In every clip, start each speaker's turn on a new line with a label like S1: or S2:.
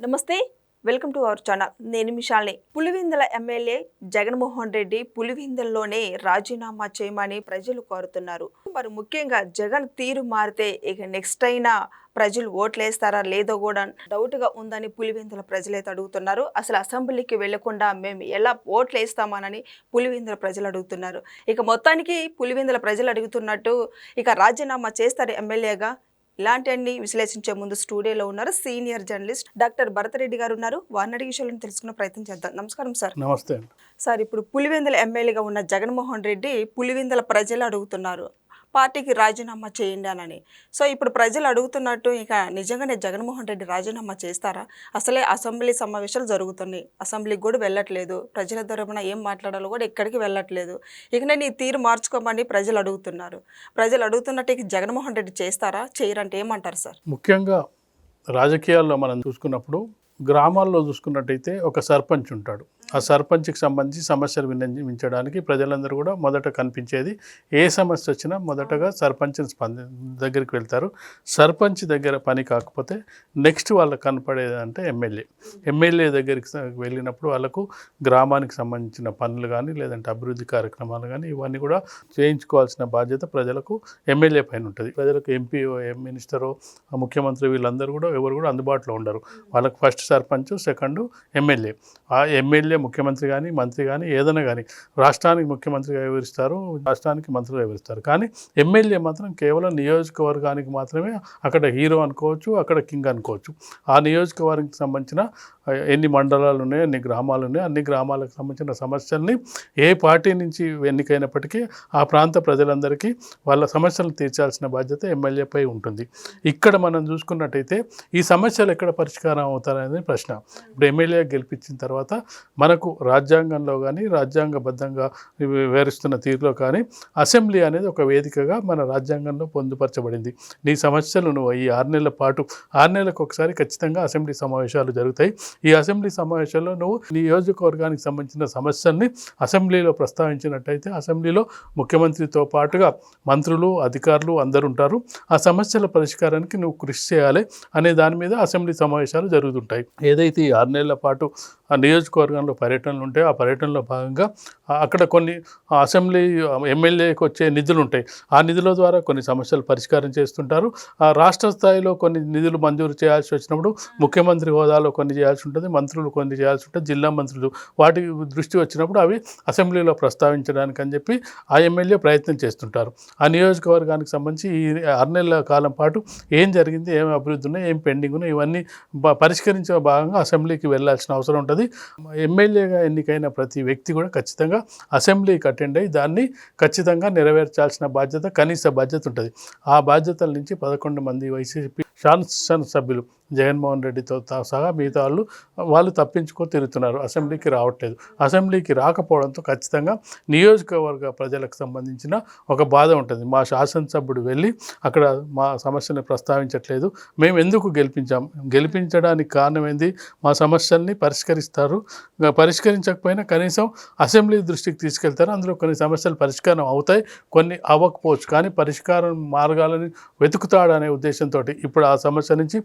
S1: నమస్తే welcome to our channel. నేను మిషాల్ని పులివెందుల ఎమ్మెల్యే జగన్మోహన్ రెడ్డి పులివెందుల్లోనే రాజీనామా చేయమని ప్రజలు కోరుతున్నారు. మరి ముఖ్యంగా జగన్ తీరు మారితే ఇక నెక్స్ట్ అయినా ప్రజలు ఓట్లేస్తారా లేదో కూడా డౌట్గా ఉందని పులివెందుల ప్రజలైతే అడుగుతున్నారు. అసలు అసెంబ్లీకి వెళ్ళకుండా మేము ఎలా ఓట్లు వేస్తామనని పులివెందుల ప్రజలు అడుగుతున్నారు. ఇక మొత్తానికి పులివెందుల ప్రజలు అడుగుతున్నట్టు ఇక రాజీనామా చేస్తారు ఎమ్మెల్యేగా ఇలాంటివన్నీ విశ్లేషించే ముందు స్టూడియోలో ఉన్నారు సీనియర్ జర్నలిస్ట్ డాక్టర్ భరతరెడ్డి గారు ఉన్నారు. వారిని అడిగి విషయాలను తెలుసుకునే ప్రయత్నం చేద్దాం. నమస్కారం సార్.
S2: నమస్తే
S1: సార్ ఇప్పుడు పులివెందుల ఎమ్మెల్యేగా ఉన్న జగన్మోహన్ రెడ్డి పులివెందుల ప్రజలు అడుగుతున్నారు. పార్టీకి రాజీనామా చేయండి అని. సో ఇప్పుడు ప్రజలు అడుగుతున్నట్టు ఇక నిజంగానే జగన్మోహన్ రెడ్డి రాజీనామా చేస్తారా? అసలే అసెంబ్లీ సమావేశాలు జరుగుతున్నాయి. అసెంబ్లీకి కూడా వెళ్ళట్లేదు. ప్రజల తరపున ఏం మాట్లాడాలో కూడా ఎక్కడికి వెళ్ళట్లేదు. ఇక నేను ఈ తీరు మార్చుకోమని ప్రజలు అడుగుతున్నారు. ప్రజలు అడుగుతున్నట్టు ఇక జగన్మోహన్ రెడ్డి చేస్తారా? చేయరంటే ఏమంటారు సార్?
S2: ముఖ్యంగా రాజకీయాల్లో మనం చూసుకున్నప్పుడు గ్రామాల్లో చూసుకున్నట్టయితే ఒక సర్పంచ్ ఉంటాడు. ఆ సర్పంచ్కి సంబంధించి సమస్యలు విన్నవించడానికి ప్రజలందరూ కూడా మొదట కనిపించేది ఏ సమస్య వచ్చినా మొదటగా సర్పంచ్ని స్పంది దగ్గరికి వెళ్తారు. సర్పంచ్ దగ్గర పని కాకపోతే నెక్స్ట్ వాళ్ళకి కనపడేది అంటే ఎమ్మెల్యే. ఎమ్మెల్యే దగ్గరికి వెళ్ళినప్పుడు వాళ్ళకు గ్రామానికి సంబంధించిన పనులు కానీ లేదంటే అభివృద్ధి కార్యక్రమాలు కానీ ఇవన్నీ కూడా చేయించుకోవాల్సిన బాధ్యత ప్రజలకు ఎమ్మెల్యే పైన ఉంటుంది. ప్రజలకు ఎంపీ మినిస్టరో ముఖ్యమంత్రి వీళ్ళందరూ కూడా ఎవరు కూడా అందుబాటులో ఉండరు. వాళ్ళకు ఫస్ట్ సర్పంచ్ సెకండ్ ఎమ్మెల్యే. ఆ ఎమ్మెల్యే ముఖ్యమంత్రి కానీ మంత్రి కానీ ఏదైనా కానీ రాష్ట్రానికి ముఖ్యమంత్రిగా వివరిస్తారు రాష్ట్రానికి మంత్రిగా వివరిస్తారు. కానీ ఎమ్మెల్యే మాత్రం కేవలం నియోజకవర్గానికి మాత్రమే అక్కడ హీరో అనుకోవచ్చు అక్కడ కింగ్ అనుకోవచ్చు. ఆ నియోజకవర్గానికి సంబంధించిన ఎన్ని మండలాలు ఉన్నాయి ఎన్ని గ్రామాలు ఉన్నాయి అన్ని గ్రామాలకు సంబంధించిన సమస్యల్ని ఏ పార్టీ నుంచి ఎన్నికైనప్పటికీ ఆ ప్రాంత ప్రజలందరికీ వాళ్ళ సమస్యలను తీర్చాల్సిన బాధ్యత ఎమ్మెల్యేపై ఉంటుంది. ఇక్కడ మనం చూసుకున్నట్టయితే ఈ సమస్యలు ఎక్కడ పరిష్కారం అవుతారనేది ప్రశ్న. ఇప్పుడు ఎమ్మెల్యే గెలిపించిన తర్వాత మనకు రాజ్యాంగంలో కానీ రాజ్యాంగబద్ధంగా వివరిస్తున్న తీరులో కానీ అసెంబ్లీ అనేది ఒక వేదికగా మన రాజ్యాంగంలో పొందుపరచబడింది. నీ సమస్యలు నువ్వు ఈ ఆరు నెలల పాటు ఆరు నెలలకు ఒకసారి ఖచ్చితంగా అసెంబ్లీ సమావేశాలు జరుగుతాయి. ఈ అసెంబ్లీ సమావేశాల్లో నువ్వు నీ నియోజకవర్గానికి సంబంధించిన సమస్యల్ని అసెంబ్లీలో ప్రస్తావించినట్టయితే అసెంబ్లీలో ముఖ్యమంత్రితో పాటుగా మంత్రులు అధికారులు అందరు ఉంటారు. ఆ సమస్యల పరిష్కారానికి నువ్వు కృషి చేయాలి అనే దాని మీద అసెంబ్లీ సమావేశాలు జరుగుతుంటాయి. ఏదైతే ఈ ఆరు నెలల పాటు ఆ నియోజకవర్గంలో పర్యటనలు ఉంటాయో ఆ పర్యటనలో భాగంగా అక్కడ కొన్ని అసెంబ్లీ ఎమ్మెల్యేకి వచ్చే నిధులు ఉంటాయి. ఆ నిధుల ద్వారా కొన్ని సమస్యలు పరిష్కారం చేస్తుంటారు. ఆ రాష్ట్ర స్థాయిలో కొన్ని నిధులు మంజూరు చేయాల్సి వచ్చినప్పుడు ముఖ్యమంత్రి హోదాలో కొన్ని చేయాల్సి ఉంటుంది మంత్రులు కొన్ని చేయాల్సి ఉంటుంది జిల్లా మంత్రులు వాటి దృష్టి వచ్చినప్పుడు అవి అసెంబ్లీలో ప్రస్తావించడానికి అని చెప్పి ఆ ఎమ్మెల్యే ప్రయత్నం చేస్తుంటారు. ఆ నియోజకవర్గానికి సంబంధించి ఈ ఆరు నెలల కాలం పాటు ఏం జరిగింది ఏం అభివృద్ధి ఉన్నాయి ఏం పెండింగ్ ఉన్నాయి ఇవన్నీ పరిష్కరించే పరిష్కరించే భాగంగా అసెంబ్లీకి వెళ్ళాల్సిన అవసరం ఉంటుంది. ఎమ్మెల్యేగా ఎన్నికైన ప్రతి వ్యక్తి కూడా ఖచ్చితంగా అసెంబ్లీకి అటెండ్ అయ్యి దాన్ని ఖచ్చితంగా నెరవేర్చాల్సిన బాధ్యత కనీస బాధ్యత ఉంటుంది. ఆ బాధ్యతల నుంచి పదకొండు మంది వైసీపీ శాసన సభ్యులు జగన్మోహన్ రెడ్డితో తా- సహా మిగతా వాళ్ళు వాళ్ళు తప్పించుకో తిరుగుతున్నారు. అసెంబ్లీకి రావట్లేదు. అసెంబ్లీకి రాకపోవడంతో ఖచ్చితంగా నియోజకవర్గ ప్రజలకు సంబంధించిన ఒక బాధ ఉంటుంది. మా శాసనసభ్యుడు వెళ్ళి అక్కడ మా సమస్యని ప్రస్తావించట్లేదు. మేము ఎందుకు గెలిపించాం? గెలిపించడానికి కారణం ఏంది? మా సమస్యల్ని పరిష్కరిస్తారు. పరిష్కరించకపోయినా కనీసం అసెంబ్లీ దృష్టికి తీసుకెళ్తారు. అందులో కొన్ని సమస్యలు పరిష్కారం అవుతాయి. కొన్ని అవ్వకపోవచ్చు. కానీ పరిష్కారం మార్గాలని వెతుకుతాడనే ఉద్దేశంతో ఇప్పుడు ఆ సమస్య నుంచి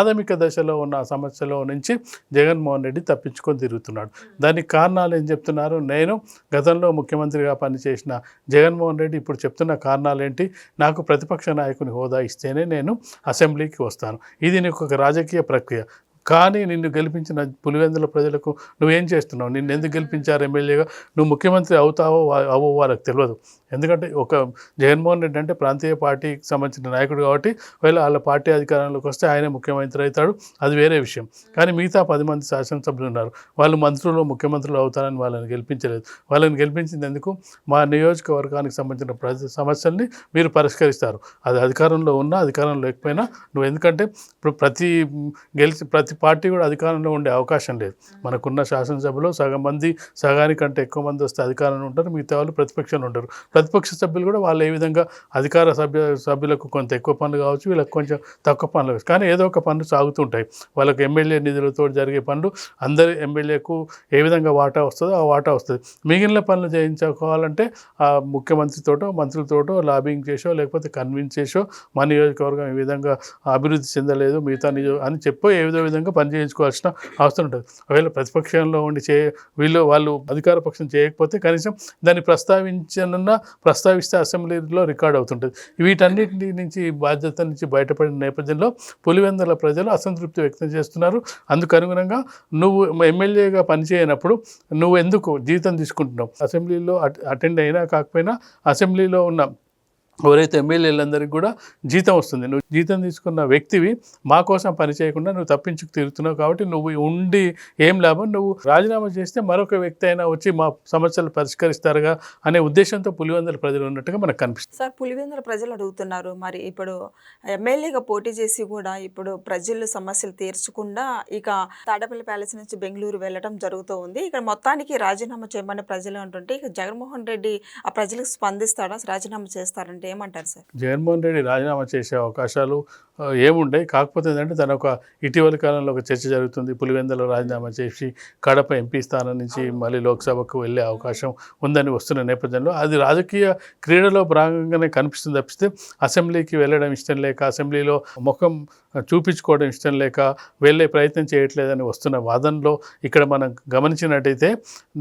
S2: ప్రాథమిక దశలో ఉన్న సమస్యలో నుంచి జగన్మోహన్ రెడ్డి తప్పించుకొని తిరుగుతున్నాడు. దానికి కారణాలు ఏం చెప్తున్నారు? నేను గతంలో ముఖ్యమంత్రిగా పనిచేసిన జగన్మోహన్ రెడ్డి ఇప్పుడు చెప్తున్న కారణాలు ఏంటి? నాకు ప్రతిపక్ష నాయకుని హోదా ఇస్తేనే నేను అసెంబ్లీకి వస్తాను. ఇది నీకు ఒక రాజకీయ ప్రక్రియ. కానీ నిన్ను గెలిపించిన పులివెందుల ప్రజలకు నువ్వేం చేస్తున్నావు? నిన్ను ఎందుకు గెలిపించారు ఎమ్మెల్యేగా? నువ్వు ముఖ్యమంత్రి అవుతావో వా- అవ్వో వాళ్ళకి తెలియదు. ఎందుకంటే ఒక జగన్మోహన్ రెడ్డి అంటే ప్రాంతీయ పార్టీకి సంబంధించిన నాయకుడు కాబట్టి ఒకవేళ వాళ్ళ పార్టీ అధికారంలోకి వస్తే ఆయనే ముఖ్యమంత్రి అవుతాడు. అది వేరే విషయం. కానీ మిగతా పది మంది శాసనసభ్యులు ఉన్నారు. వాళ్ళు మంత్రులు ముఖ్యమంత్రులు అవుతారని వాళ్ళని గెలిపించలేదు. వాళ్ళని గెలిపించింది ఎందుకు? మా నియోజకవర్గానికి సంబంధించిన ప్రతి సమస్యల్ని మీరు పరిష్కరిస్తారు. అది అధికారంలో ఉన్నా అధికారంలో లేకపోయినా నువ్వు ఎందుకంటే ఇప్పుడు ప్రతి గెలిచి ప్రతి పార్టీ కూడా అధికారంలో ఉండే అవకాశం లేదు. మనకున్న శాసనసభలో సగం మంది సగానికంటే ఎక్కువ మంది వస్తే అధికారంలో ఉంటారు. మిగతా వాళ్ళు ప్రతిపక్షంలో ఉంటారు. ప్రతిపక్ష సభ్యులు కూడా వాళ్ళు ఏ విధంగా అధికార సభ్య సభ్యులకు కొంత ఎక్కువ పనులు కావచ్చు వీళ్ళకి కొంచెం తక్కువ పనులు కావచ్చు. కానీ ఏదో ఒక పనులు సాగుతుంటాయి. వాళ్ళకి ఎమ్మెల్యే నిధులతో జరిగే పనులు అందరి ఎమ్మెల్యేకు ఏ విధంగా వాటా వస్తుందో ఆ వాటా వస్తుంది. మిగిలిన పనులు చేయించుకోవాలంటే ఆ ముఖ్యమంత్రితోటో మంత్రులతోటో లాబింగ్ చేసో లేకపోతే కన్విన్స్ చేసో మా నియోజకవర్గం ఈ విధంగా అభివృద్ధి చెందలేదు మిగతా నియో అని చెప్పో ఏదో విధంగా పని చేయించుకోవాల్సిన అవసరం ఉంటుంది. ఒకవేళ ప్రతిపక్షంలో ఉండి చే వీళ్ళు వాళ్ళు అధికార పక్షం చేయకపోతే కనీసం దాన్ని ప్రస్తావించనున్న ప్రస్తావిస్తే అసెంబ్లీలో రికార్డ్ అవుతుంటుంది. వీటన్నిటి నుంచి బాధ్యత నుంచి బయటపడిన నేపథ్యంలో పులివెందుల ప్రజలు అసంతృప్తి వ్యక్తం చేస్తున్నారు. అందుకు అనుగుణంగా నువ్వు ఎమ్మెల్యేగా పనిచేయనప్పుడు నువ్వు ఎందుకు జీతం తీసుకుంటున్నావు? అసెంబ్లీలో అటెండ్ అయినా కాకపోయినా అసెంబ్లీలో ఉన్న ఎవరైతే ఎమ్మెల్యేలందరికీ కూడా జీతం వస్తుంది. నువ్వు జీతం తీసుకున్న వ్యక్తివి మా కోసం పని చేయకుండా నువ్వు తప్పించుకు తిరుగుతున్నావు కాబట్టి నువ్వు ఉండి ఏం లాభం? నువ్వు రాజీనామా చేస్తే మరొక వ్యక్తి అయినా వచ్చి మా సమస్యలు పరిష్కరిస్తారుగా అనే ఉద్దేశంతో పులివెందుల ప్రజలు ఉన్నట్టుగా మనకు కనిపిస్తుంది.
S1: సార్ పులివెందుల ప్రజలు అడుగుతున్నారు. మరి ఇప్పుడు ఎమ్మెల్యేగా పోటీ చేసి కూడా ఇప్పుడు ప్రజలు సమస్యలు తీర్చకుండా ఇక తాడపల్లి ప్యాలెస్ నుంచి బెంగళూరు వెళ్ళడం జరుగుతూ ఉంది. ఇక్కడ మొత్తానికి రాజీనామా చేయమని ప్రజలు అంటుంటే ఇక జగన్మోహన్ రెడ్డి ఆ ప్రజలకు స్పందిస్తాడా? రాజీనామా చేస్తారంటే ఏమంటారు సార్?
S2: జగన్మోహన్ రెడ్డి రాజీనామా చేసే అవకాశాలు ఏముండే కాకపోతే ఏంటంటే తన ఒక ఇటీవలి కాలంలో ఒక చర్చ జరుగుతుంది. పులివెందులో రాజీనామా చేసి కడప ఎంపీ స్థానం నుంచి మళ్ళీ లోక్సభకు వెళ్ళే అవకాశం ఉందని వస్తున్న నేపథ్యంలో అది రాజకీయ క్రీడలో భాగంగానే కనిపిస్తుంది తప్పిస్తే అసెంబ్లీకి వెళ్ళడం ఇష్టం లేక అసెంబ్లీలో ముఖం చూపించుకోవడం ఇష్టం లేక వెళ్ళే ప్రయత్నం చేయట్లేదని వస్తున్న వాదనలో ఇక్కడ మనం గమనించినట్టయితే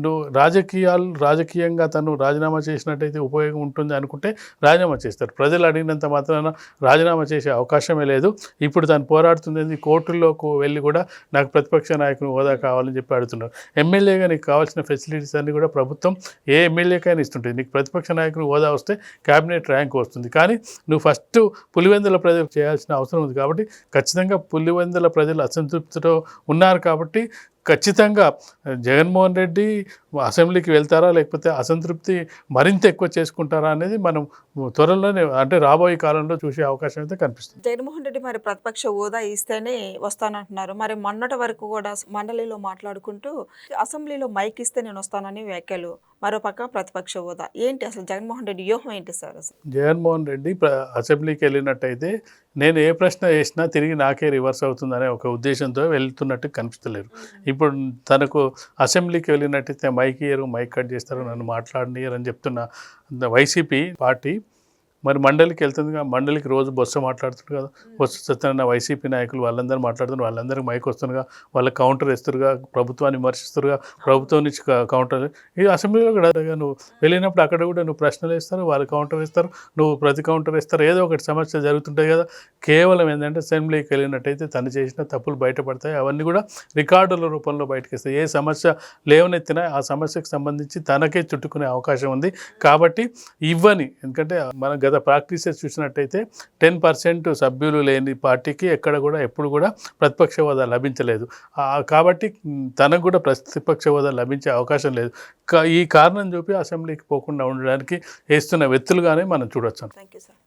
S2: నువ్వు రాజకీయాలు రాజకీయంగా తను రాజీనామా చేసినట్టయితే ఉపయోగం ఉంటుంది అనుకుంటే రాజీనామా చేస్తారు. ప్రజలు అడిగినంత మాత్రాన రాజీనామా చేసే అవకాశమే లేదు. ఇప్పుడు తను పోరాడుతుంది కోర్టుల్లోకి వెళ్ళి కూడా నాకు ప్రతిపక్ష నాయకుని హోదా కావాలని చెప్పి అడుగుతున్నారు. ఎమ్మెల్యేగా నీకు కావాల్సిన ఫెసిలిటీస్ అన్ని కూడా ప్రభుత్వం ఏ ఎమ్మెల్యేకైనా ఇస్తుంటుంది. నీకు ప్రతిపక్ష నాయకుని హోదా వస్తే క్యాబినెట్ ర్యాంక్ వస్తుంది. కానీ నువ్వు ఫస్ట్ పులివెందుల ప్రజలు చేయాల్సిన అవసరం ఉంది కాబట్టి ఖచ్చితంగా పులివెందుల ప్రజలు అసంతృప్తితో ఉన్నారు కాబట్టి ఖచ్చితంగా జగన్మోహన్ రెడ్డి అసెంబ్లీకి వెళ్తారా లేకపోతే అసంతృప్తి మరింత ఎక్కువ చేసుకుంటారా అనేది మనం త్వరలోనే అంటే రాబోయే కాలంలో చూసే అవకాశం అయితే కనిపిస్తుంది.
S1: జగన్మోహన్ రెడ్డి మరి ప్రతిపక్ష హోదా ఇస్తేనే వస్తానంటున్నారు. మరి మొన్నటి వరకు కూడా మండలిలో మాట్లాడుకుంటూ అసెంబ్లీలో మైక్ ఇస్తే నేను వస్తానని వ్యాఖ్యలు మరోపక్క ప్రతిపక్ష హోదా. ఏంటి అసలు జగన్మోహన్ రెడ్డి వ్యూహం ఏంటి సార్ అసలు?
S2: జగన్మోహన్ రెడ్డి ప్ర అసెంబ్లీకి వెళ్ళినట్టయితే నేను ఏ ప్రశ్న వేసినా తిరిగి నాకే రివర్స్ అవుతుందనే ఒక ఉద్దేశంతో వెళ్తున్నట్టు కనిపిస్తలేరు ఇప్పుడు తనకు అసెంబ్లీకి వెళ్ళినట్టయితే మైక్ ఇయ్యరు మైక్ కట్ చేస్తారు నన్ను మాట్లాడనియరు అని చెప్తున్న వైసీపీ పార్టీ మరి మండలికి వెళ్తుందిగా మండలికి రోజు బొత్స మాట్లాడుతుంది కదా. బొత్స సత్యనారాయణ వైసీపీ నాయకులు వాళ్ళందరూ మాట్లాడుతున్నారు వాళ్ళందరికీ మైక్ వస్తుందిగా వాళ్ళకి కౌంటర్ ఇస్తారుగా ప్రభుత్వాన్ని విమర్శిస్తారుగా ప్రభుత్వం నుంచి కౌంటర్ ఈ అసెంబ్లీలో కూడా నువ్వు వెళ్ళినప్పుడు అక్కడ కూడా నువ్వు ప్రశ్నలు ఇస్తారు వాళ్ళు కౌంటర్ ఇస్తారు నువ్వు ప్రతి కౌంటర్ ఇస్తారు ఏదో ఒకటి సమస్య జరుగుతుంటాయి కదా. కేవలం ఏంటంటే అసెంబ్లీకి వెళ్ళినట్టయితే తను చేసిన తప్పులు బయటపడతాయి అవన్నీ కూడా రికార్డుల రూపంలో బయటకు ఇస్తాయి ఏ సమస్య లేవనెత్తినా ఆ సమస్యకు సంబంధించి తనకే చుట్టుకునే అవకాశం ఉంది. కాబట్టి ఇవ్వని ఎందుకంటే మన గత ప్రాక్టీసెస్ చూసినట్టయితే టెన్ పర్సెంట్ సభ్యులు లేని పార్టీకి ఎక్కడ కూడా ఎప్పుడు కూడా ప్రతిపక్ష హోదా లభించలేదు. కాబట్టి తనకు కూడా ప్రతిపక్ష హోదా లభించే అవకాశం లేదు. ఈ కారణం చూపి అసెంబ్లీకి పోకుండా ఉండడానికి వేస్తున్న వ్యక్తులుగానే మనం చూడొచ్చు.
S1: Thank you sir